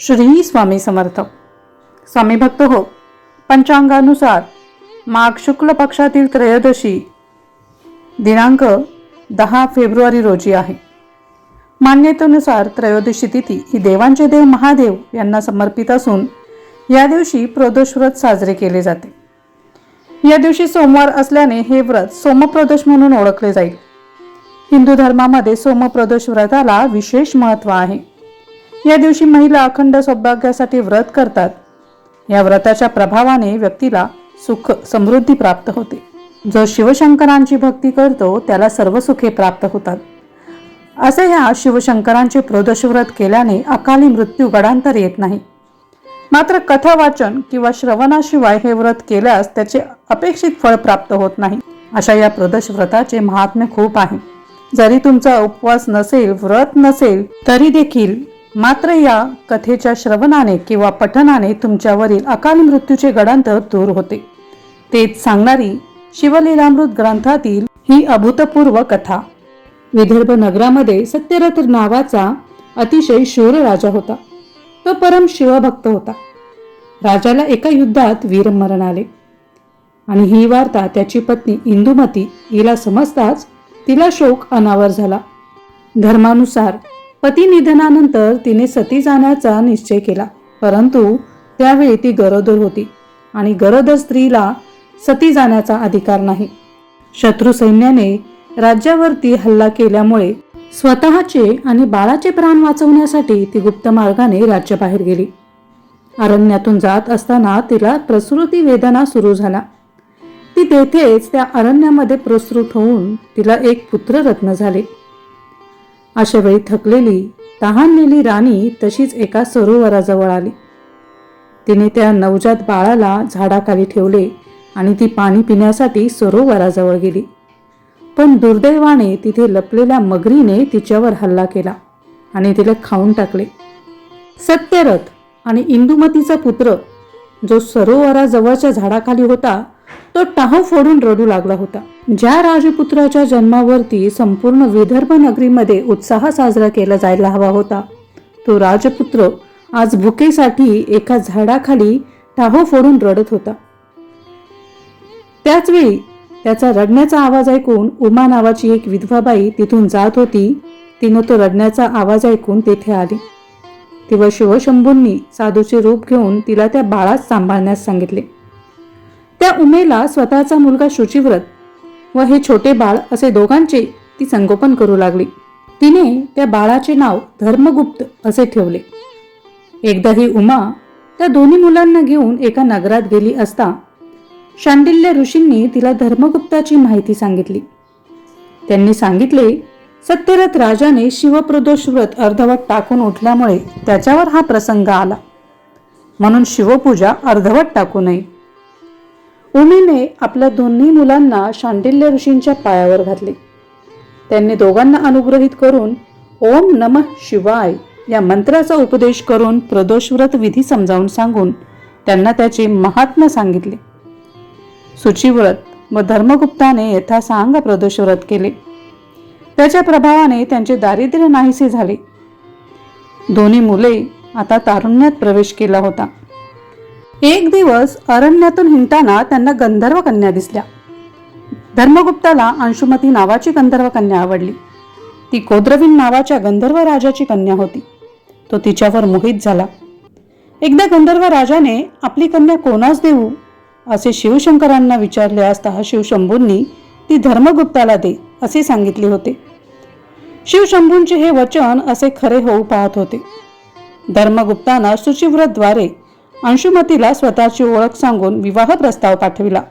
श्री स्वामी समर्थ. स्वामी भक्त हो पंचांगानुसार माघ शुक्ल पक्षातील त्रयोदशी दिनांक दहा फेब्रुवारी रोजी आहे. मान्यतेनुसार त्रयोदशी तिथी ही देवांचे देव महादेव यांना समर्पित असून या दिवशी प्रदोष व्रत साजरे केले जाते. या दिवशी सोमवार असल्याने हे व्रत सोमप्रदोष म्हणून ओळखले जाईल. हिंदू धर्मामध्ये सोमप्रदोष व्रताला विशेष महत्त्व आहे. या दिवशी महिला अखंड सौभाग्यासाठी व्रत करतात. या व्रताच्या प्रभावाने व्यक्तीला सुख समृद्धी प्राप्त होते. जो शिवशंकरांची भक्ती करतो त्याला सर्व सुखे प्राप्त होतात. असे ह्या शिवशंकरांचे प्रोदश व्रत केल्याने अकाली मृत्यू गडांतर येत नाही. मात्र कथा वाचन किंवा श्रवणाशिवाय हे व्रत केल्यास त्याचे अपेक्षित फळ प्राप्त होत नाही. अशा या प्रदश व्रताचे महात्म्य खूप आहे. जरी तुमचा उपवास नसेल व्रत नसेल तरी देखील मात्र या कथेच्या श्रवणाने किंवा पठनाने तुमच्यावरील अकाल मृत्यूचे गडांतर दूर होते. तेच सांगणारी शिवलीलामृत ग्रंथातील ही अभूतपूर्व कथा. विदर्भ नगरामध्ये सत्यरथ नावाचा अतिशय शूर राजा होता. तो परम शिवभक्त होता. राजाला एका युद्धात वीरमरण आले. आणि ही वार्ता त्याची पत्नी इंदुमती हिला समजताच तिला शोक अनावर झाला. धर्मानुसार पती निधनानंतर तिने सती जाण्याचा निश्चय केला. परंतु त्यावेळी ती गरोदर होती आणि गरोदर स्त्रीला सती जाण्याचा अधिकार नाही. शत्रू सैन्याने राज्यावरती हल्ला केल्यामुळे स्वतःचे आणि बाळाचे प्राण वाचवण्यासाठी ती गुप्त मार्गाने राज्याबाहेर गेली. अरण्यातून जात असताना तिला प्रसृती वेदना सुरू झाला ती तेथेच त्या अरण्यामध्ये प्रसृत होऊन तिला एक पुत्ररत्न झाले. अशा वेळी थकलेली तहानलेली राणी तशीच एका सरोवराजवळ आली. तिने त्या नवजात बाळाला झाडाखाली ठेवले आणि ती पाणी पिण्यासाठी सरोवराजवळ गेली. पण दुर्दैवाने तिथे लपलेल्या मगरीने तिच्यावर हल्ला केला आणि तिला खाऊन टाकले. सत्यरथ आणि इंदुमतीचा पुत्र जो सरोवराजवळच्या झाडाखाली होता तो टाहो फोडून रडू लागला होता. ज्या राजपुत्राच्या जन्मावरती संपूर्ण विदर्भ नगरीमध्ये उत्साह साजरा केला जायला हवा होता तो राजपुत्र आज भुकेसाठी एका झाडाखाली टाहो फोडून रडत होता. त्याचवेळी त्याचा रडण्याचा आवाज ऐकून उमा नावाची एक विधवा बाई तिथून जात होती. तिनं तो रडण्याचा आवाज ऐकून तेथे आली. तेव्हा शिवशंभूंनी साधूचे रूप घेऊन तिला त्या बाळास सांभाळण्यास सांगितले. त्या उमेला स्वतःचा मुलगा शुचिव्रत व हे छोटे बाळ असे दोघांचे ती संगोपन करू लागली. तिने त्या बाळाचे नाव धर्मगुप्त असे ठेवले. एकदा ही उमा त्या दोन्ही मुलांना घेऊन एका नगरात गेली असता शांडिल्य ऋषींनी तिला धर्मगुप्ताची माहिती सांगितली. त्यांनी सांगितले सत्यरथ राजाने शिवप्रदोष व्रत अर्धवट टाकून उठल्यामुळे त्याच्यावर हा प्रसंग आला. म्हणून शिवपूजा अर्धवट टाकू नये. उमेने आपल्या दोन्ही मुलांना शांडिल्य ऋषींच्या पायावर घातले. त्यांनी दोघांना अनुग्रहित करून ओम नमः शिवाय या मंत्राचा उपदेश करून प्रदोषव्रत विधी समजावून सांगून त्यांना त्याचे महात्म्य सांगितले. सुचिव्रत व धर्मगुप्ताने यथासांग प्रदोषव्रत केले. त्याच्या प्रभावाने त्यांचे दारिद्र्य नाहीसे झाले. दोन्ही मुले आता तारुण्यात प्रवेश केला होता. एक दिवस अरण्यातून हिंडताना त्यांना गंधर्व कन्या दिसल्या. धर्मगुप्ताला अंशुमती नावाची गंधर्व कन्या आवडली. ती कोद्रवीन नावाच्या गंधर्व राजाची कन्या होती. तो तिच्यावर मोहित झाला. एकदा गंधर्व राजाने आपली कन्या कोणास देऊ? असे शिवशंकरांना विचारले असता शिवशंभूंनी ती धर्मगुप्ताला दे असे सांगितले होते. शिवशंभूंचे हे वचन असे खरे होऊ पाहत होते. धर्मगुप्तानं सुचिव्रतद्वारे अंशुमतीला स्वतःची ओळख सांगून विवाह प्रस्ताव पाठविला.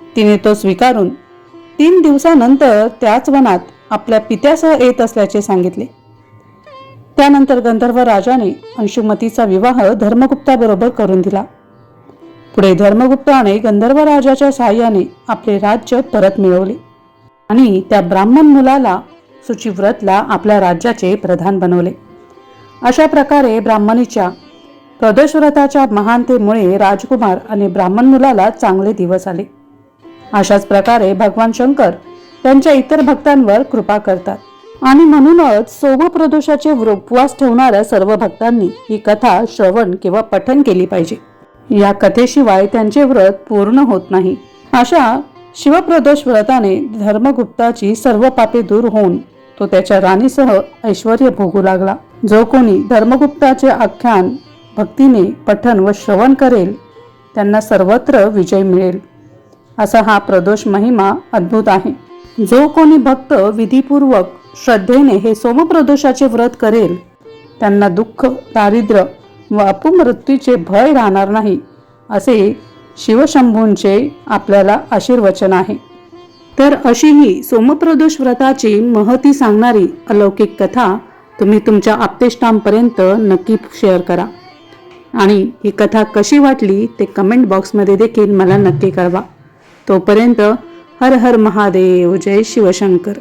तिने तो स्वीकारून तीन दिवसानंतर त्याच वनात आपल्या पित्यासह येत असल्याचे सांगितले. त्यानंतर गंधर्व राजाने अंशुमतीचा विवाह धर्मगुप्ताबरोबर करून दिला. पुढे धर्मगुप्ताने गंधर्व राजाच्या सहाय्याने आपले राज्य परत मिळवले आणि त्या ब्राह्मण मुलाला सुचिव्रतला आपल्या राज्याचे प्रधान बनवले. अशा प्रकारे ब्राह्मणीच्या प्रदोषव्रताच्या महानतेमुळे राजकुमार आणि ब्राह्मण मुलाला चांगले दिवस आले. अशाच प्रकारे भगवान शंकर त्यांच्या इतर भक्तांवर कृपा करतात. आणि म्हणूनच सोम प्रदोषाचे उपवास ठेवणाऱ्या सर्व भक्तांनी ही कथा श्रवण किंवा पठन केली पाहिजे. या कथेशिवाय त्यांचे व्रत पूर्ण होत नाही. अशा शिवप्रदोष व्रताने धर्मगुप्ताची सर्व पापे दूर होऊन तो त्याच्या राणीसह ऐश्वर भोगू लागला. जो कोणी धर्मगुप्ताचे आख्यान भक्तीने पठन व श्रवण करेल त्यांना सर्वत्र विजय मिळेल. असा हा प्रदोष महिमा अद्भुत आहे. जो कोणी भक्त विधीपूर्वक श्रद्धेने हे सोमप्रदोषाचे व्रत करेल त्यांना दुःख दारिद्र्य व अपमृत्यूचे भय राहणार नाही असे शिवशंभूंचे आपल्याला आशीर्वचन आहे. तर अशी ही सोमप्रदोष व्रताची महती सांगणारी अलौकिक कथा तुम्ही तुमच्या आप्तेष्टांपर्यंत नक्की शेअर करा. आणि ही कथा कशी वाटली ते कमेंट बॉक्समध्ये देखील मला नक्की कळवा. तोपर्यंत हर हर महादेव जय शिवशंकर.